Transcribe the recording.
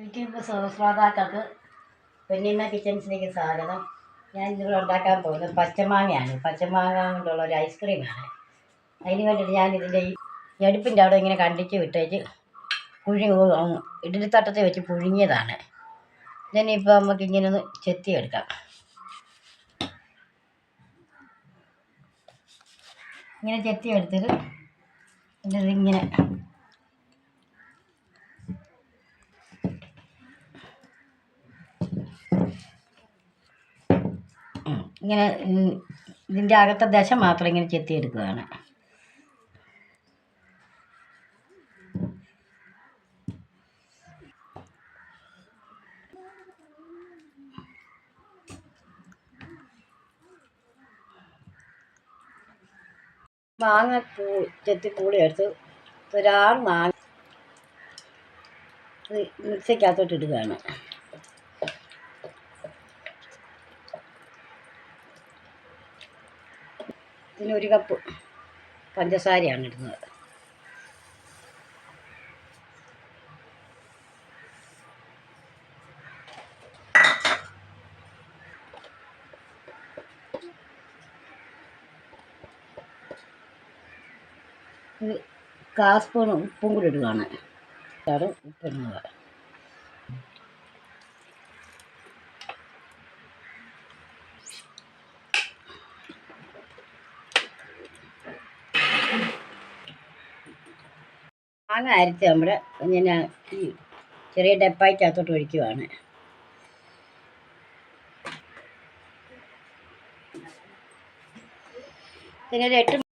YouTube ശ്രോതാക്കൾക്ക് പെണ്ണിമ്മ കിച്ചൻസിലേക്ക് സ്വാഗതം. ഞാൻ ഇന്നിവിടെ ഉണ്ടാക്കാൻ പോകുന്നത് പച്ചമാങ്ങയാണ്. പച്ചമാങ്ങ കൊണ്ടുള്ള ഒരു ഐസ്ക്രീമാണ്. അതിന് വേണ്ടിയിട്ട് ഞാൻ ഇതിന്റെ ഈ ഞടുപ്പിന്റെ അവിടെ ഇങ്ങനെ കണ്ടിച്ച് വിട്ടേച്ച് പുഴി ഇഡലിത്തട്ടത്തിൽ വെച്ച് പുഴുങ്ങിയതാണ്. ഇതിനിപ്പോൾ നമുക്ക് ഇങ്ങനെ ഒന്ന് ചെത്തിയെടുക്കാം. ഇങ്ങനെ ചെത്തിയെടുത്തിട്ട് ഇതിങ്ങനെ ഇങ്ങനെ ഇതിന്റെ അകത്തെ ദശ മാത്രം ഇങ്ങനെ ചെത്തിയെടുക്കുകയാണ്. മാങ്ങ പൂ ചെത്തി പൂളി എടുത്ത് ഒരാൾ മാങ്ങ മിക്സിക്കകത്തോട്ട് ഇടുകയാണ്. ഇതിന് ഒരു കപ്പ് പഞ്ചസാരയാണ് ഇടുന്നത്. കാസ്പൂണും ഉപ്പും കൂടി ഇടുകയാണ്. ഉപ്പിടുന്നത് മാങ്ങ അരച്ച് നമ്മുടെ ഇങ്ങനെ ഈ ചെറിയ ഡപ്പായ്ക്കകത്തോട്ട് ഒഴിക്കുവാണ്. ഒരു എട്ട്